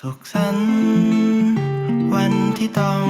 สุขสันต์วันที่ต้อง